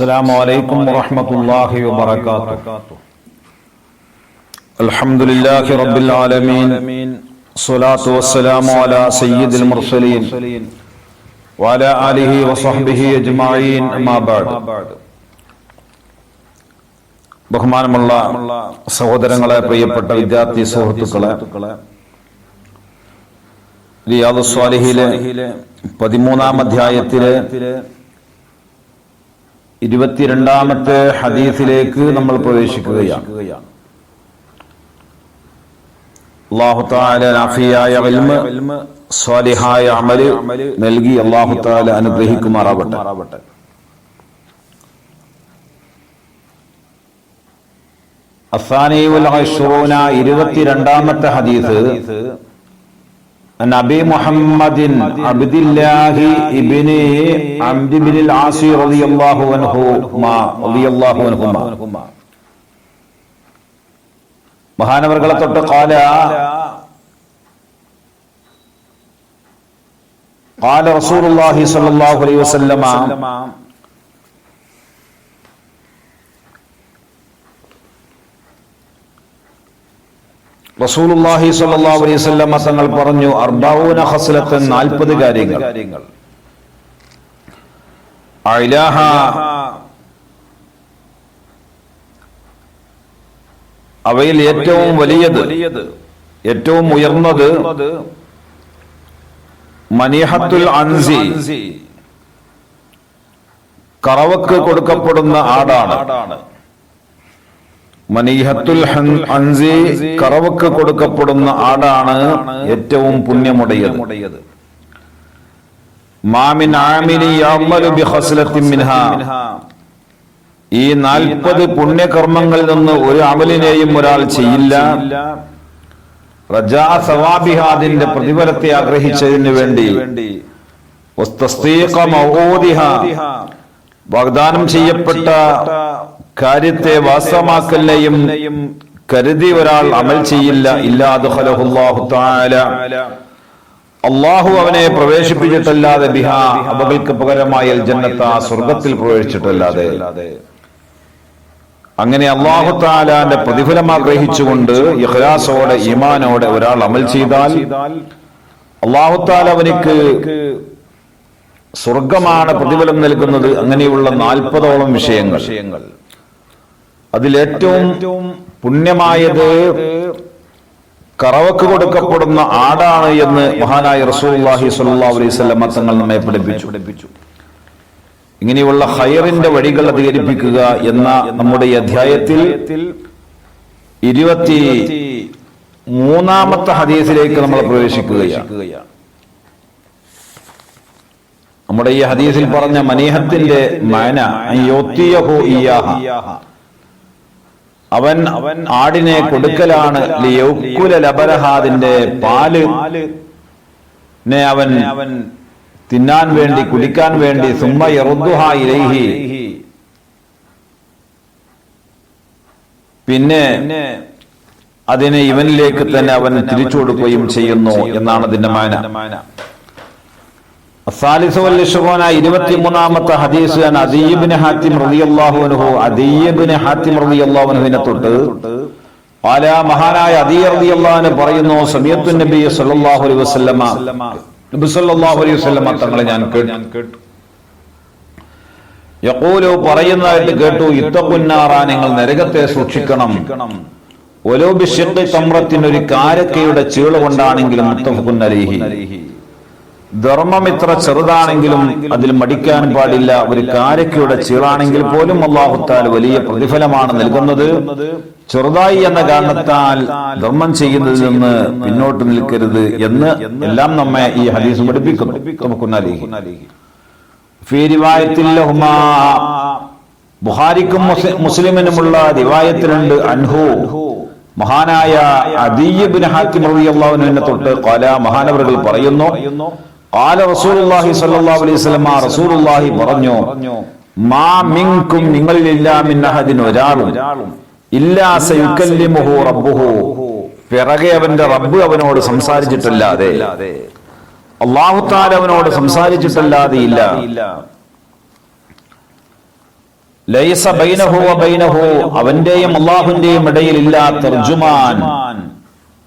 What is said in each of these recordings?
السلام عليكم ورحمة الله وبركاته الحمد لله رب العالمين الصلاة والسلام على سيد المرسلين وعلى آله وصحبه أجمعين أما بعد ബഹുമാനമുള്ള സഹോദരങ്ങളെ പ്രിയപ്പെട്ട വിദ്യാർത്ഥി സുഹൃത്തുക്കളെ റിയാദു സ്വാലിഹിലെ പതിമൂന്നാം അധ്യായത്തിലെ ഇരുപത്തിരണ്ടാമത്തെ ഹദീസിലേക്ക് നമ്മൾ പ്രവേശിക്കുകയാണ്. സ്വാലിഹായ അമൽ നൽകി അള്ളാഹുത്താല അനുഗ്രഹിക്കുമാറാവട്ടെ. അസാനി ഇരുപത്തിരണ്ടാമത്തെ ഹദീസ് عن ابي محمد عبد الله ابن عبد بن العاص رضي الله عنهما رضي الله عنهما മഹാനവർകളെ തൊട്ട് കാല قال رسول الله صلى الله عليه وسلم റസൂലുള്ളാഹി സ്വല്ലല്ലാഹു അലൈഹി വസല്ലം തങ്ങൾ പറഞ്ഞു അർബഊന ഖസ്ലത്തൻ 40 കാര്യങ്ങൾ. അയിലാഹ അവയിൽ ഏറ്റവും വലിയത് ഏറ്റവും ഉയർന്നത് മനിഹത്തുൽ അൻസി കറവക്ക് കൊടുക്കപ്പെടുന്ന ആടാണ്. മനീഹത്തുൽ അൻസി കറവക്ക് കൊടുക്കപ്പെടുന്ന ആടാണ് ഏറ്റവും പുണ്യമുടയത്. മാമിൻ ആമിനി മിൻഹ. ഈ നാൽപ്പത് പുണ്യകർമ്മങ്ങളിൽ നിന്ന് ഒരു അമലിനെയും ഒരാൾ ചെയ്യില്ല. റജാ സവാബിഹാദിന്റെ പ്രതിഫലത്തെ ആഗ്രഹിച്ചതിന് വേണ്ടി. വാഗ്ദാനം ചെയ്യപ്പെട്ട കാര്യത്തെ വാസ്തവമാക്കലിനെയും കരുതി ഒരാൾ അമൽ ചെയ്യില്ല അള്ളാഹു അവനെ പ്രവേശിപ്പിച്ചിട്ടല്ലാതെ ബിഹ അവകൾക്ക് പകരമായ ജന്നത്ത സ്വർഗത്തിൽ പ്രവേശിച്ചിട്ടല്ലാതെ. അങ്ങനെ അള്ളാഹു താലാന്റെ പ്രതിഫലം ആഗ്രഹിച്ചുകൊണ്ട് ഇഹ്ലാസോടെ ഈമാനോടെ ഒരാൾ അമൽ ചെയ്താൽ അള്ളാഹു താല അവനിക്ക് സ്വർഗമാണ് പ്രതിഫലം നൽകുന്നത്. അങ്ങനെയുള്ള നാൽപ്പതോളം വിഷയങ്ങൾ. അതിലേറ്റവും പുണ്യമായത് കറവക്ക് കൊടുക്കപ്പെടുന്ന ആടാണ് എന്ന് മഹാനായ റസൂല്ലാഹി സ്വല്ലല്ലാഹു അലൈഹി വസല്ലം തങ്ങൾ നമ്മെ പഠിപ്പിച്ചു. ഇങ്ങനെയുള്ള ഹയറിന്റെ വഴികൾ അധികരിപ്പിക്കുക എന്ന നമ്മുടെ അധ്യായത്തിൽ ഇരുപത്തി മൂന്നാമത്തെ ഹദീസിലേക്ക് നമ്മൾ പ്രവേശിക്കുകയാണ്. നമ്മുടെ ഈ ഹദീസിൽ പറഞ്ഞ മനീഹത്തിന്റെ മന ഈ ഇയാഹ അവൻ അവൻ ആടിനെ കൊടുക്കലാണ് ലബരഹാദിന്റെ പാൽ. അവൻ അവൻ തിന്നാൻ വേണ്ടി കുടിക്കാൻ വേണ്ടി സുമ്മ ഇലൈഹി. പിന്നെ അതിനെ ഇവനിലേക്ക് തന്നെ അവൻ തിരിച്ചു കൊടുക്കുകയും ചെയ്യുന്നു എന്നാണ് അതിന്റെ മാന. ഇരുപത്തിമൂന്നാമത്തെ ഹദീസ് അദീബിന് ഹാത്തിം റളിയല്ലാഹു അൻഹു. അദീബിന് ഹാത്തിം റളിയല്ലാഹു അൻഹുവിനെ തൊട്ട് ആല മഹാനായ അദീ റളിയല്ലാഹു അൻഹു പറയുന്നു സമയത്തു നബി സല്ലല്ലാഹു അലൈഹി വസല്ലമ. നബി സല്ലല്ലാഹു അലൈഹി വസല്ലമ തങ്ങളെ ഞാൻ കേട്ടു. യഖൂലു പറയുന്നതായിട്ട് കേട്ടു ഇത്തഖുന്നാറ നിങ്ങൾ നരകത്തെ സൂക്ഷിക്കണം. ഓരോ ബിഷിഖ് തമ്രത്തിന് ഒരു കാരക്കയുടെ ചീള കൊണ്ടാണെങ്കിലും മുത്തഫഖുൻ അലൈഹി ധർമ്മം ഇത്ര ചെറുതാണെങ്കിലും അതിൽ മടിക്കാൻ പാടില്ല. ഒരു കാരക്കയുടെ ചീറാണെങ്കിൽ പോലും അള്ളാഹുത്താൽ വലിയ പ്രതിഫലമാണ് നൽകുന്നത്. ചെറുതായി എന്ന കാരണത്താൽ ധർമ്മം ചെയ്യുന്നതിൽ നിന്ന് പിന്നോട്ട് നിൽക്കരുത് എന്ന് എല്ലാം നമ്മെ ഈ ഹദീസ് പഠിപ്പിക്കുന്നു. ബുഹാരിക്കും മുസ്ലിമിനുമുള്ള റിവായത്തിലുണ്ട് അൻഹു. മഹാനായ അദീബിൻ ഹാക്കിം റളിയല്ലാഹുവിനെ തൊട്ട് കാല മഹാനവറുകൾ പറയുന്നു. കാല റസൂലുള്ളാഹി സ്വല്ലല്ലാഹു അലൈഹി വസല്ലം റസൂലുള്ളാഹി പറഞ്ഞു മാ മിൻകും നിങ്ങളിൽ ഇല്ലാ മിൻ അഹദിൻ ഒരാളും ഇല്ലാ സയുക്കല്ലിമുഹു റബ്ബുഹു. പിറകെ അവന്റെ റബ്ബ് അവനോട് സംസാരിച്ചിട്ടല്ലാതെ അള്ളാഹു താല അവനോട് സംസാരിച്ചിട്ടല്ലാതെ ഇല്ല. ലൈസ ബൈനഹു ബൈനഹു അവന്റെയും അള്ളാഹുന്റെയും ഇടയിൽ ഇല്ല തർജുമാൻ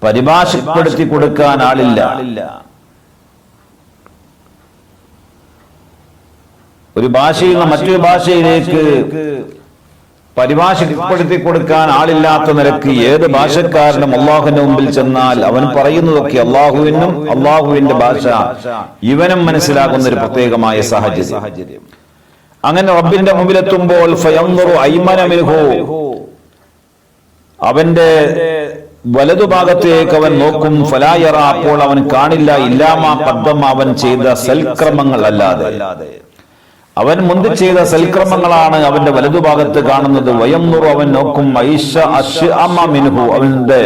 പരിഭാഷപ്പെടുത്തി കൊടുക്കാൻ ആളില്ല. ഒരു ഭാഷയിൽ നിന്ന് മറ്റൊരു ഭാഷയിലേക്ക് പരിഭാഷപ്പെടുത്തി കൊടുക്കാൻ ആളില്ലാത്ത നിരക്ക് ഏത് ഭാഷക്കാരനും അള്ളാഹുവിന്റെ മുമ്പിൽ ചെന്നാൽ അവൻ പറയുന്നതൊക്കെ അള്ളാഹുവിനും അള്ളാഹുവിന്റെ ഭാഷ. ഇവനും മനസ്സിലാകുന്ന ഒരു പ്രത്യേകമായ സാഹചര്യം. അങ്ങനെ റബ്ബിന്റെ മുമ്പിലെത്തുമ്പോൾ അവന്റെ വലതുഭാഗത്തേക്ക് അവൻ നോക്കും ഫലായറ അപ്പോൾ അവൻ കാണില്ല ഇല്ലാമ പദ്മം അവൻ ചെയ്ത സൽക്രമങ്ങൾ അല്ലാതെ. അവൻ മുന്തി ചെയ്ത സൽക്രമങ്ങളാണ് അവന്റെ വലതുഭാഗത്ത് കാണുന്നത്. വയംനുറു അവൻ നോക്കും. ഐഷ അമ്മ മിൻഹു. അവന്റെ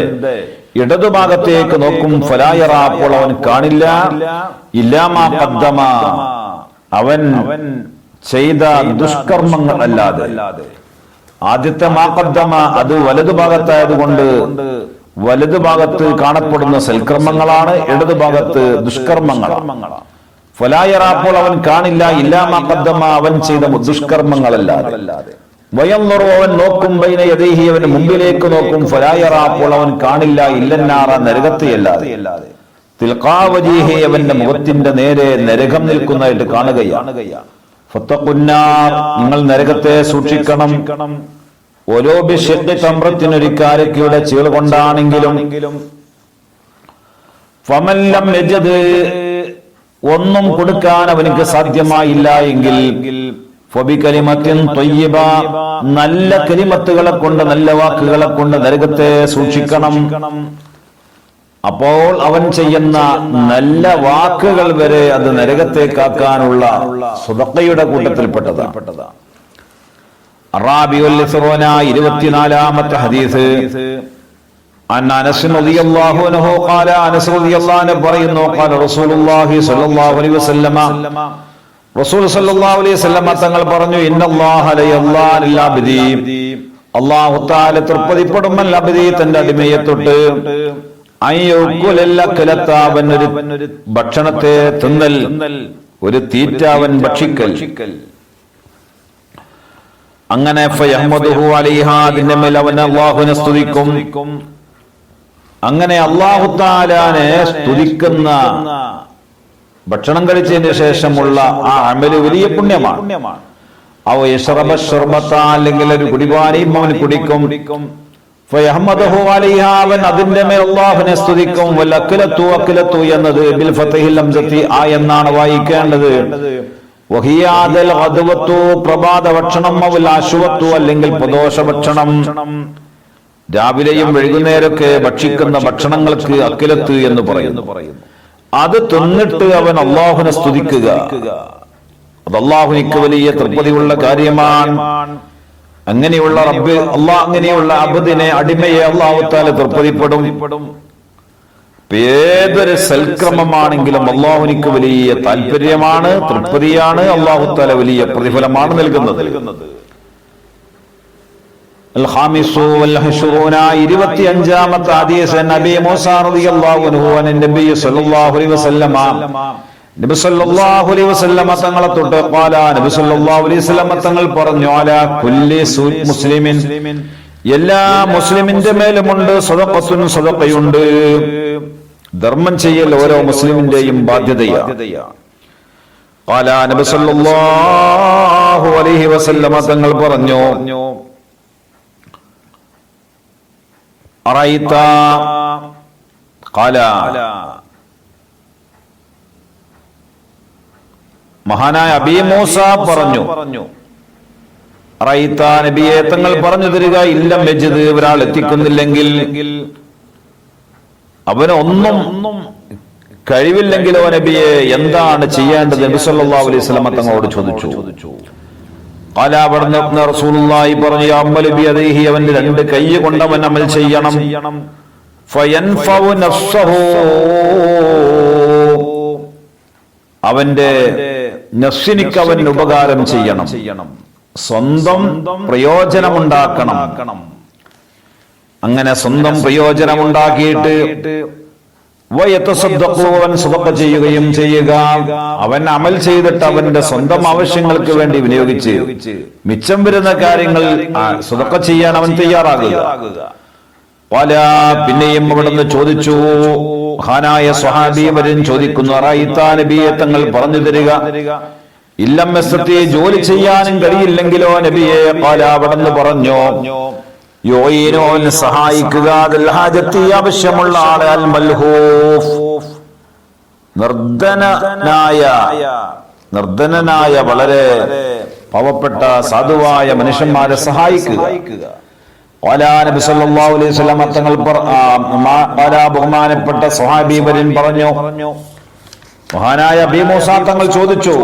ഇടതുഭാഗത്തേക്ക് നോക്കും. ഫലായറ അപ്പോൾ അവൻ കാണില്ല. ഇല്ലാമ പദ്മ അവൻ ചെയ്ത ദുഷ്കർമ്മങ്ങൾ അല്ലാതെ. ആദ്യത്തെ മാപദ്മ അത് വലതുഭാഗത്തായതുകൊണ്ട് വലതുഭാഗത്ത് കാണപ്പെടുന്ന സൽക്രമങ്ങളാണ്. ഇടതുഭാഗത്ത് ദുഷ്കർമ്മങ്ങളാണ്. ഫലായറ അപ്പോൾ അവൻ കാണില്ല ഇല്ലാമാക്കദ്ദമ അവൻ ചെയ്ത ദുഷ്കർമ്മങ്ങളല്ലാതെ. വയം നുറു അവൻ നോക്കും ബൈന യദേഹി അവൻ മുമ്പിലേക്ക് നോക്കും ഫലായറ അപ്പോൾ അവൻ കാണില്ല ഇല്ലെന്നാറ നരകത്തെയല്ലാതെ. തിൽക്കാവജീഹെ അവന്റെ മുഖത്തിന്റെ നേരെ നരകം നിൽക്കുന്നതായിട്ട് കാണുകയാണ്. നിങ്ങൾ നരകത്തെ സൂക്ഷിക്കണം. ഓരോ ബിഷ്യത്തെ ചമ്പ്രത്തിനൊരു കാരക്കയുടെ ചീൾ കൊണ്ടാണെങ്കിലും ഫമല്ലം യജദ് ഒന്നും കൊടുക്കാൻ അവനക്ക് സാധ്യമായില്ല എങ്കിൽ നല്ല കലിമത്തുകളെ കൊണ്ട് നല്ല വാക്കുകളെ കൊണ്ട് നരകത്തെ സൂക്ഷിക്കണം. അപ്പോൾ അവൻ ചെയ്യുന്ന നല്ല വാക്കുകൾ വരെ അത് നരകത്തേക്കാക്കാനുള്ള സുതക്കയുടെ കൂട്ടത്തിൽപ്പെട്ടതാണ് ഇരുപത്തിനാലാമത്തെ ഹദീസ്. പറയുന്നു. അലൈഹി വസല്ലമ. തങ്ങൾ പറഞ്ഞു ഇന്നല്ലാഹ ലയല്ലാനിൽ അബ്ദി. അല്ലാഹു തആല തന്റെ അടിമയെ തൊട്ട് ഒരു ഭക്ഷണത്തെ തിന്നൽ ഒരു തീറ്റാവൻ ഭക്ഷിക്കൽ. അങ്ങനെ അതിന്റെ മേൽ അവൻ അള്ളാഹുവിനെ സ്തുതിക്കും. അങ്ങനെ അള്ളാഹു താലാനെ സ്തുതിക്കുന്ന ഭക്ഷണം കഴിച്ചതിന് ശേഷമുള്ള ആ അമൽ വലിയ പുണ്യമാണ്. അവ യശ്രബ ഷർബത്ത അല്ലെങ്കിൽ ഒരു കുടിപാനിയും അവൻ കുടിക്കും. അവൻ അതിന്റെ മേൽ അള്ളാഹുനെ സ്തുതിക്കും. അക്കിലത്തു അക്ലത്തു എന്നത് ബിൽ ഫതഹിൽ ആ എന്നാണ് വായിക്കേണ്ടത്. പ്രഭാത ഭക്ഷണം അല്ലെങ്കിൽ പ്രദോഷ ഭക്ഷണം. രാവിലെയും വൈകുന്നേരമൊക്കെ ഭക്ഷിക്കുന്ന ഭക്ഷണങ്ങൾക്ക് അക്കിലത്ത് എന്ന് പറയുന്നു. അത് തിന്നിട്ട് അവൻ അള്ളാഹുനെ സ്തുതിക്കുക. അത് അള്ളാഹുനിക്ക് വലിയ തൃപ്തിയുള്ള കാര്യമാണ്. അങ്ങനെയുള്ള റബ്ബ് അള്ളാഹ് അങ്ങനെയുള്ള അബദിനെ അടിമയെ അള്ളാഹുത്താല തൃപ്തിപ്പെടും. ഏതൊരു സൽക്രമമാണെങ്കിലും അള്ളാഹുനിക്ക് വലിയ താല്പര്യമാണ്. തൃപ്തിയാണ് അള്ളാഹുത്താല വലിയ പ്രതിഫലമാണ് നൽകുന്നത്. ഇരുപത്തിയഞ്ചാമത്തെ സല്ലല്ലാഹു അലൈഹി വസല്ലമ. നബി സല്ലല്ലാഹു അലൈഹി വസല്ലമ തങ്ങളെ തൊട്ട് ഖാല നബി സല്ലല്ലാഹു അലൈഹി വസല്ലമ തങ്ങൾ പറഞ്ഞു അലാ കുല്ലി മുസ്ലിമിൻ. എല്ലാ മുസ്ലിമിന്റെ മേലുമുണ്ട് സദഖത്തുൻ സദഖയുണ്ട്. ധർമ്മം ചെയ്യൽ ഓരോ മുസ്ലിമിന്റെയും ബാധ്യതയാണ് ഖാല നബി സല്ലല്ലാഹു അലൈഹി വസല്ലമ തങ്ങൾ പറഞ്ഞു അറൈത്ത ഖാല മഹാനായ അബി മൂസ പറഞ്ഞു. റൈത്ത നബിയെ തങ്ങൾ പറഞ്ഞു തരിക ഇല്ലം വെച്ചത് ഒരാൾ എത്തിക്കുന്നില്ലെങ്കിൽ അവന് ഒന്നും കഴിവില്ലെങ്കിലോ നബിയെ എന്താണ് ചെയ്യേണ്ടത്? നബി സല്ലല്ലാഹു അലൈഹി വസല്ലം തങ്ങളോട് ചോദിച്ചു. റസൂലുള്ളാഹി പറഞ്ഞു അമലു ബിയദിഹി അവന്റെ രണ്ട് കൈ കൊണ്ട് അവൻ അമൽ ചെയ്യണം ഫയൻഫഉ നഫ്സഹു അവന്റെ നഫ്സിനിക്ക് അവൻ ഉപകാരം ചെയ്യണം സ്വന്തം പ്രയോജനമുണ്ടാക്കണം. അങ്ങനെ സ്വന്തം പ്രയോജനമുണ്ടാക്കിയിട്ട് അവൻ സദഖ ചെയ്യുകയും ചെയ്യുക. അവൻ അമൽ ചെയ്തിട്ട് അവന്റെ സ്വന്തം ആവശ്യങ്ങൾക്ക് വേണ്ടി വിനിയോഗിച്ച് മിച്ചം വരുന്ന കാര്യങ്ങൾ സുതക്ക ചെയ്യാൻ അവൻ തയ്യാറാകുക. പല പിന്നെയും അവിടുന്ന് ചോദിച്ചു ഹാനായ സ്വഹാബി ചോദിക്കുന്നു. അറായിത്താ നബിയെ തങ്ങൾ പറഞ്ഞു തരിക. ഇല്ലം ജോലി ചെയ്യാനും കഴിയില്ലെങ്കിലോ നബിയെ? പാല അവിടുന്ന് പറഞ്ഞു. യോയിനോൻ സഹായിക്കുക ആവശ്യമുള്ള ആളെ അൽ മൽഹൂഫ് നിർധനനായ നിർധനനായ വളരെ പാവപ്പെട്ട സാധുവായ മനുഷ്യന്മാരെ സഹായിക്കുക. ഓലാ നബി സല്ലല്ലാഹു അലൈഹി വസല്ലം തങ്ങൾ ബഹുമാനപ്പെട്ട സ്വഹാബീവരൻ പറഞ്ഞു. മഹാനായ അബീമൂസ തങ്ങൾ ചോദിച്ചു.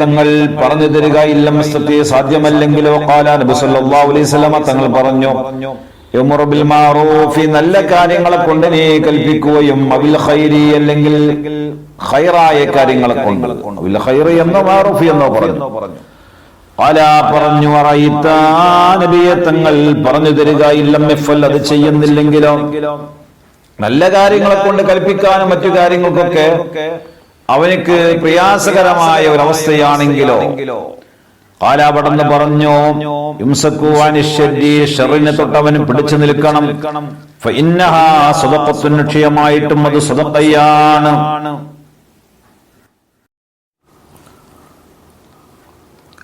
തങ്ങൾ പറഞ്ഞു തരിക ഇല്ലം സത്യ സാധ്യമല്ലെങ്കിലോ കാല നബി സല്ലല്ലാഹു അലൈഹി വസല്ലമ തങ്ങൾ പറഞ്ഞു യമുറു ബിൽ മാറൂഫി നല്ല കാര്യങ്ങളെ കൊണ്ട് നീ കൽപ്പിക്കുകയും അവിൽ ഖൈരി അല്ലെങ്കിൽ ഖൈറായ കാര്യങ്ങളെ കൊണ്ട്. അവിൽ ഖൈറി എന്നോ മാറൂഫി എന്നോ പറഞ്ഞു. പറഞ്ഞു നബിയെ തങ്ങൾ പറഞ്ഞു തരിക ഇല്ലം എഫൽ അത് ചെയ്യുന്നില്ലെങ്കിലോ? നല്ല കാര്യങ്ങളെ കൊണ്ട് കൽപ്പിക്കാനും മറ്റു കാര്യങ്ങൾക്കൊക്കെ അവനിക്ക് പ്രയാസകരമായ ഒരു അവസ്ഥയാണെങ്കിലോ കാലാപടന്ന് പറഞ്ഞു ഷെറിനെ തൊട്ടവന് പിടിച്ചു നിൽക്കണം. നിശ്ചയമായിട്ടും അത് സ്വതക്കയാണ്.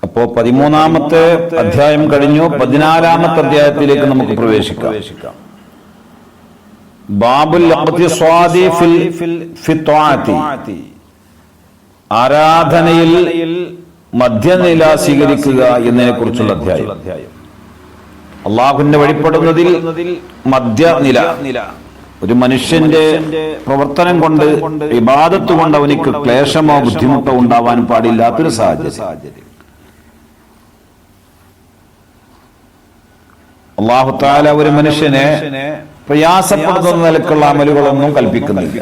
അപ്പോ പതിമൂന്നാമത്തെ അധ്യായം കഴിഞ്ഞു. പതിനാലാമത്തെ അധ്യായത്തിലേക്ക് നമുക്ക് പ്രവേശിക്കാം. ബാബുൽ ഫിൽ ആരാധനയിൽ മധ്യനില സ്വീകരിക്കുക എന്നതിനെ കുറിച്ചുള്ള അധ്യായം. അള്ളാഹുവിന്റെ വഴിപ്പെടുന്നതിൽ മധ്യനില. ഒരു മനുഷ്യന്റെ പ്രവർത്തനം കൊണ്ട് വിവാദത്ത് കൊണ്ട് അവനിക്ക് ക്ലേശമോ ബുദ്ധിമുട്ടോ ഉണ്ടാവാൻ പാടില്ലാത്തൊരു സാഹചര്യം. അള്ളാഹു താല ഒരു മനുഷ്യനെ പ്രയാസപ്പെടുന്ന നിലക്കുള്ള അമലുകളൊന്നും കൽപ്പിക്കുന്നില്ല.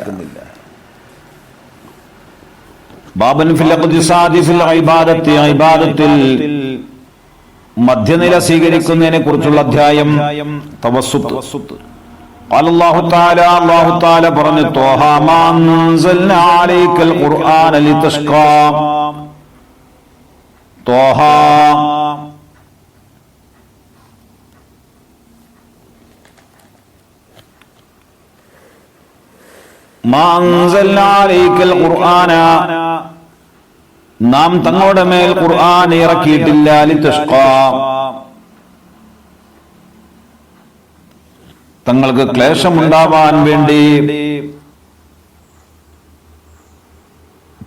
മധ്യനില സ്വീകരിക്കുന്നതിനെ കുറിച്ചുള്ള അധ്യായം തവസുത്ത് അള്ളാഹു താല അള്ളാഹു താല പറഞ്ഞു തോഹാമാൻ നാം തങ്ങളുടെ മേൽ ഖുർആൻ ഇറക്കിയിട്ടില്ല. തങ്ങൾക്ക് ക്ലേശമുണ്ടാവാൻ വേണ്ടി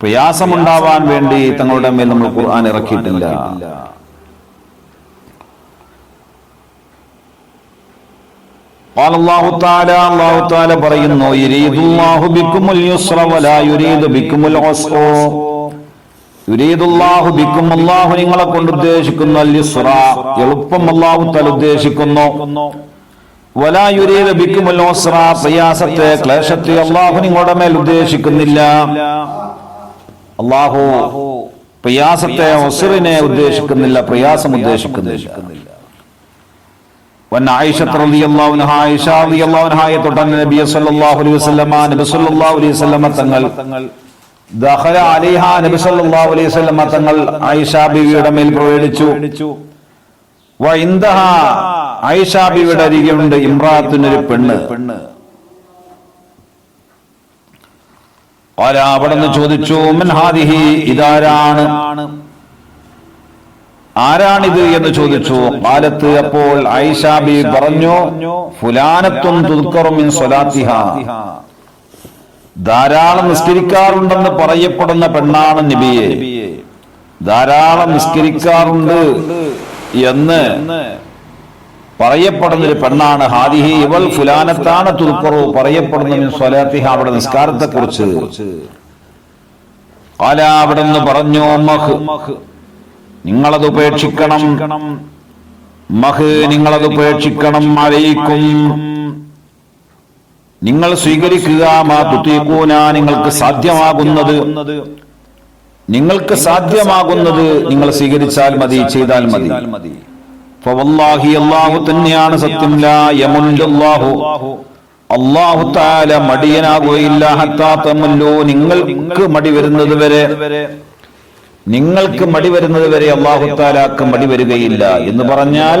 പ്രയാസമുണ്ടാവാൻ വേണ്ടി തങ്ങളുടെ മേൽ നമ്മൾ ഖുർആൻ ഇറക്കിയിട്ടില്ല. പറയുന്നു നിങ്ങളെ കൊണ്ട് ഉദ്ദേശിക്കുന്നു എളുപ്പം അള്ളാഹു താല ഉദ്ദേശിക്കുന്നു. പ്രയാസത്തെ ക്ലേശത്തെ അള്ളാഹു നിങ്ങളുടെ മേൽ ഉദ്ദേശിക്കുന്നില്ല. അള്ളാഹു പ്രയാസത്തെ ഒസുറിനെ ഉദ്ദേശിക്കുന്നില്ല പ്രയാസം ഉദ്ദേശിക്കുന്നില്ല. തങ്ങൾ നബി സല്ലല്ലാഹു അലൈഹി വസല്ലം തങ്ങൾ ബിവിയുടെ മേൽ പ്രവേശിച്ചു. വ ബീവിയുടെ അരികെയുണ്ട് ഇമ്രാത്തിനൊരു പെണ്ണ്. പെണ്ണ് അവിടെ നിന്ന് ചോദിച്ചു മൻ ഹാദിഹി ഇതാരാണ്? ആരാണിത് എന്ന് ചോദിച്ചു. കാലത്ത് അപ്പോൾ ഐഷാബി പറഞ്ഞു സ്വലാത്തിഹ. ധാരാളം നിസ്കരിക്കാറുണ്ടെന്ന് പറയപ്പെടുന്ന പെണ്ണാണ് നബിയെ. ധാരാളം നിസ്കരിക്കാറുണ്ട് എന്ന് പറയപ്പെടുന്ന ഒരു പെണ്ണാണ് ഹാദിഹി. ഇവൾ ഫുലാനത്താണ് തുൽക്കറു പറയപ്പെടുന്ന സ്വലാത്തിഹ അവിടെ നിസ്കാരത്തെ കുറിച്ച് കാല അവിടെ നിന്ന് പറഞ്ഞു നിങ്ങളത് ഉപേക്ഷിക്കണം. മഹ് നിങ്ങളത് ഉപേക്ഷിക്കണം. അറിയിക്കും നിങ്ങൾ സ്വീകരിക്കുക. മാ തുത്തീക്കൂന നിങ്ങൾക്ക് സാധ്യമാകുന്നത്. നിങ്ങൾക്ക് സാധ്യമാകുന്നത് നിങ്ങൾ സ്വീകരിച്ചാൽ മതി ചെയ്താൽ മതി. അള്ളാഹു തന്നെയാണ് സത്യം. ലാഹു അള്ളാഹു താല മടിയനാകുകയില്ല. ഹത്താ തമല്ലു. നിങ്ങൾക്ക് മടി വരുന്നത് വരെ. നിങ്ങൾക്ക് മടി വരുന്നത് വരെ അള്ളാഹു താലാക്ക് മടി വരികയില്ല എന്ന് പറഞ്ഞാൽ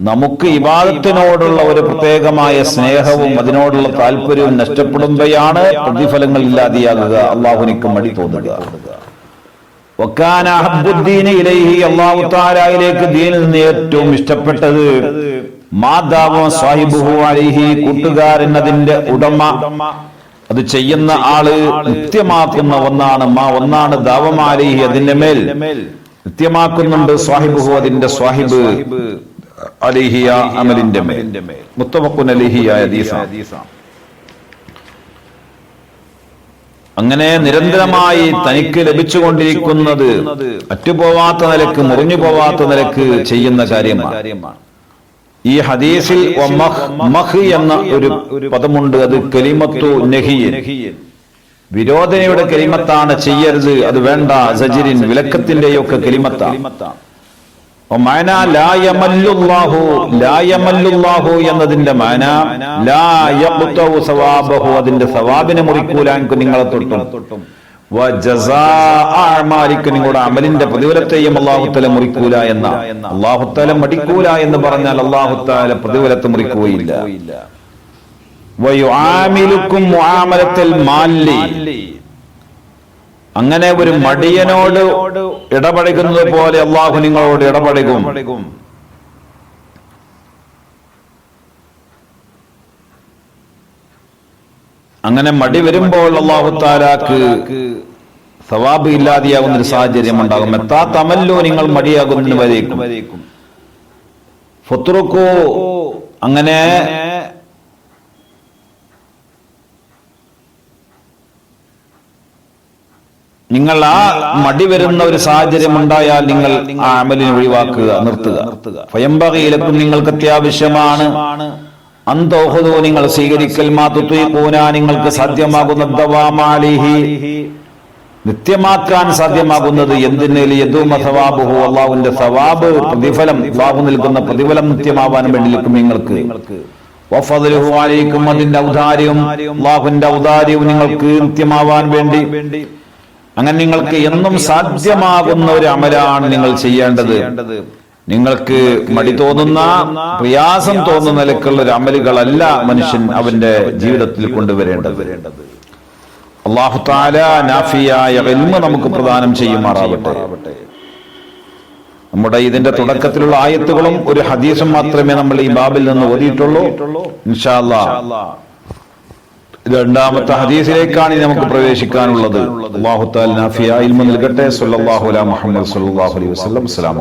നമുക്ക് ഇബാദത്തിനോടുള്ള ഒരു പ്രത്യേകമായ സ്നേഹവും അതിനോടുള്ള താല്പര്യവും നഷ്ടപ്പെടുമ്പോഴാണ് പ്രതിഫലങ്ങൾ ഇല്ലാതെയാകുക. അള്ളാഹുനിക്ക് മടി തോന്നുക. തആലയിലേക്ക് ദീനിൽ നിന്ന് ഏറ്റവും ഇഷ്ടപ്പെട്ടത് മാതാവ് സാഹിബുഹു അലിഹി കൂട്ടുകാരൻ അതിന്റെ ഉടമ അത് ചെയ്യുന്ന ആൾ നിത്യമാക്കുന്ന ഒന്നാണ് മാ ഒന്നാണ് ദാവമാലിഹി അതിന്റെ മേൽ. നിത്യമാക്കുന്നുണ്ട് സ്വാഹിബുഹു അതിന്റെ സ്വാഹിബ് അലിഹിയ അമലിന്റെ മേൽ. മുത്തമക്കുൻ അലിഹിയായ ദീസ അങ്ങനെ നിരന്തരമായി തനിക്ക് ലഭിച്ചുകൊണ്ടിരിക്കുന്നത് അറ്റുപോവാത്ത നിലയ്ക്ക് മുറിഞ്ഞു പോവാത്ത നിലയ്ക്ക് ചെയ്യുന്ന കാര്യമാണ്. ഈ ഹദീസിൽ മഹ് എന്ന ഒരു പദമുണ്ട്. അത് കലിമത്തു നഹിയൻ വിരോധനയുടെ കലിമത്താണ് ചെയ്യരുത്. അത് വേണ്ട. സജിരിൻ വിലക്കത്തിന്റെയൊക്കെ കലിമത്താണ് മാന ലായമല്ലുല്ലാഹു ലായമല്ലുല്ലാഹു എന്നതിന്റെ മാന. ലായഖ്തഉ സവാബഹു. അതിന്റെ സവാബിനെ മുറിക്കൂലാൻ നിങ്ങളെ തൊട്ടും. നിങ്ങളുടെ അമലിന്റെ പ്രതിഫലത്തെയും അള്ളാഹുത്തല മുറിക്കൂല എന്ന. അള്ളാഹുത്തല മടിക്കൂല എന്ന് പറഞ്ഞാൽ അള്ളാഹുത്താല പ്രതിഫലത്തെ മുറിക്കുകയില്ല. അങ്ങനെ ഒരു മടിയനോട് ഇടപഴകുന്നത് പോലെ അള്ളാഹു നിങ്ങളോട് ഇടപഴകും. അങ്ങനെ മടി വരുമ്പോൾ അള്ളാഹു താലാക്ക് സവാബ് ഇല്ലാതെയാകുന്ന ഒരു സാഹചര്യം ഉണ്ടാകും. എത്താ തമല്ലോ നിങ്ങൾ മടിയാകുന്നതിന് വരേക്കും. ഫുത്തുറുക്കോ അങ്ങനെ നിങ്ങൾ ആ മടി വരുന്ന ഒരു സാഹചര്യം ഉണ്ടായാൽ നിങ്ങൾ ആ അമലിനെ ഒഴിവാക്കുക നിർത്തുക. സ്വയംഭകയിലക്കും നിങ്ങൾക്ക് അത്യാവശ്യമാണ്. അന്തോഹദോ നിങ്ങൾ സ്വീകരിക്കൽ മാതുത്വീകൂന നിങ്ങൾക്ക് സാധ്യമാകുന്ന ദവാമാലിഹി. നിത്യമാക്കാൻ സാധ്യമാകുന്നത് എന്തിന്? യദൂമ സവാബുഹു അള്ളാഹുവിന്റെ സവാബ് പ്രതിഫലം ബാബു നൽകുന്ന പ്രതിഫലം നിത്യമാവാൻ വേണ്ടി നിൽക്കും നിങ്ങൾക്ക് അതിന്റെ ഔദാര്യവും അള്ളാഹുവിന്റെ ഔദാര്യവും നിങ്ങൾക്ക് നിത്യമാവാൻ വേണ്ടി. അങ്ങനെ നിങ്ങൾക്ക് എന്നും സാധ്യമാകുന്ന ഒരു അമലാണ് നിങ്ങൾ ചെയ്യേണ്ടത്. നിങ്ങൾക്ക് മടി തോന്നുന്ന പ്രയാസം തോന്നുന്ന നിലക്കുള്ള ഒരു അമലുകളല്ല മനുഷ്യൻ അവന്റെ ജീവിതത്തിൽ കൊണ്ടുവരേണ്ടത്. അള്ളാഹു താല നാഫിയായ എൽമ നമുക്ക് പ്രദാനം ചെയ്യുമാറാവട്ടെ. നമ്മുടെ ഇതിന്റെ തുടക്കത്തിലുള്ള ആയത്തുകളും ഒരു ഹദീസും മാത്രമേ നമ്മൾ ഈ ബാബിൽ നിന്ന് ഓതിയിട്ടുള്ളൂ. രണ്ടാമത്തെ ഹദീസിലേക്കാണ് ഇനി നമുക്ക് പ്രവേശിക്കാനുള്ളത്. അള്ളാഹു താൽ നാഫിയ ഇൽമ നൽകട്ടെ. സല്ലല്ലാഹു അലാ മുഹമ്മദ് സല്ലല്ലാഹു അലൈഹി അസ്സലാമു